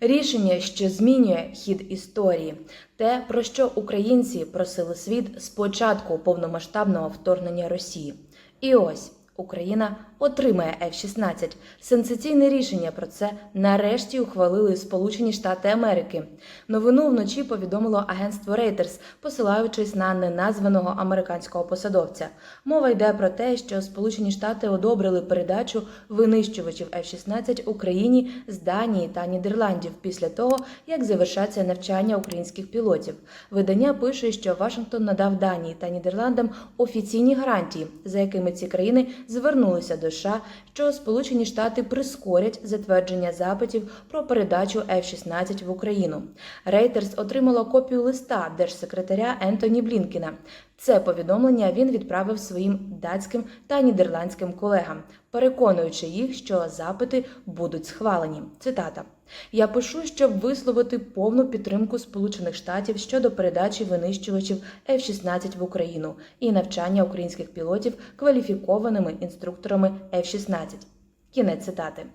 Рішення, що змінює хід історії, те, про що українці просили світ з початку повномасштабного вторгнення Росії. І ось Україна отримає F-16. Сенсаційне рішення про це нарешті ухвалили Сполучені Штати Америки. Новину вночі повідомило агентство Reuters, посилаючись на неназваного американського посадовця. Мова йде про те, що Сполучені Штати одобрили передачу винищувачів F-16 Україні з Данії та Нідерландів після того, як завершаться навчання українських пілотів. Видання пише, що Вашингтон надав Данії та Нідерландам офіційні гарантії, за якими ці країни звернулися до США, що Сполучені Штати прискорять затвердження запитів про передачу F-16 в Україну. Рейтерс отримала копію листа держсекретаря Ентоні Блінкіна. Це повідомлення він відправив своїм датським та нідерландським колегам, переконуючи їх, що запити будуть схвалені. Цитата. Я пишу, щоб висловити повну підтримку Сполучених Штатів щодо передачі винищувачів F-16 в Україну і навчання українських пілотів кваліфікованими інструкторами F-16. Кінець цитати.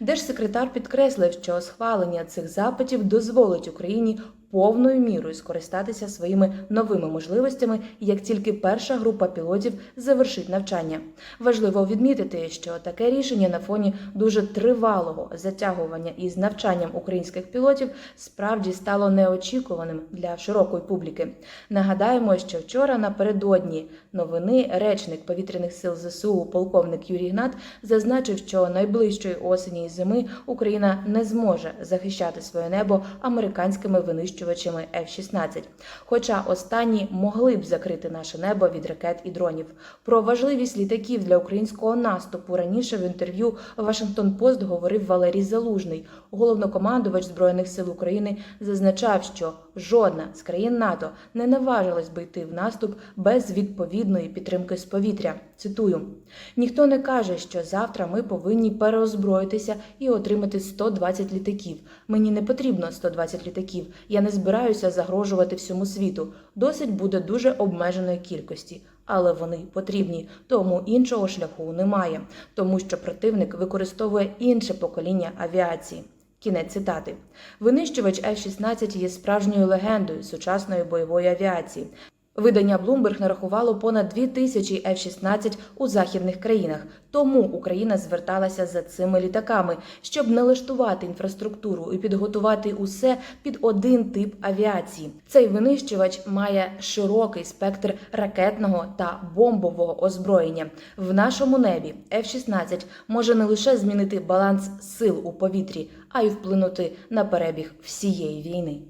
Держсекретар підкреслив, що схвалення цих запитів дозволить Україні повною мірою скористатися своїми новими можливостями, як тільки перша група пілотів завершить навчання. Важливо відмітити, що таке рішення на фоні дуже тривалого затягування із навчанням українських пілотів справді стало неочікуваним для широкої публіки. Нагадаємо, що вчора напередодні новини речник повітряних сил ЗСУ, полковник Юрій Гнат, зазначив, що найближчої осені і зими Україна не зможе захищати своє небо американськими винищувачами F-16. Хоча останні могли б закрити наше небо від ракет і дронів. Про важливість літаків для українського наступу раніше в інтерв'ю Вашингтон Пост говорив Валерій Залужний. Головнокомандувач збройних сил України зазначав, що жодна з країн НАТО не наважилась би йти в наступ без відповідної підтримки з повітря. Цитую: ніхто не каже, що завтра ми повинні переозброїтися і отримати 120 літаків. Мені не потрібно 120 літаків. Я не збираюся загрожувати всьому світу. Досить буде дуже обмеженої кількості. Але вони потрібні, тому іншого шляху немає, тому що противник використовує інше покоління авіації. Кінець цитати. Винищувач F-16 є справжньою легендою сучасної бойової авіації. Видання Bloomberg нарахувало понад 2 тисячі F-16 у західних країнах. Тому Україна зверталася за цими літаками, щоб налаштувати інфраструктуру і підготувати усе під один тип авіації. Цей винищувач має широкий спектр ракетного та бомбового озброєння. В нашому небі F-16 може не лише змінити баланс сил у повітрі, а й вплинути на перебіг всієї війни.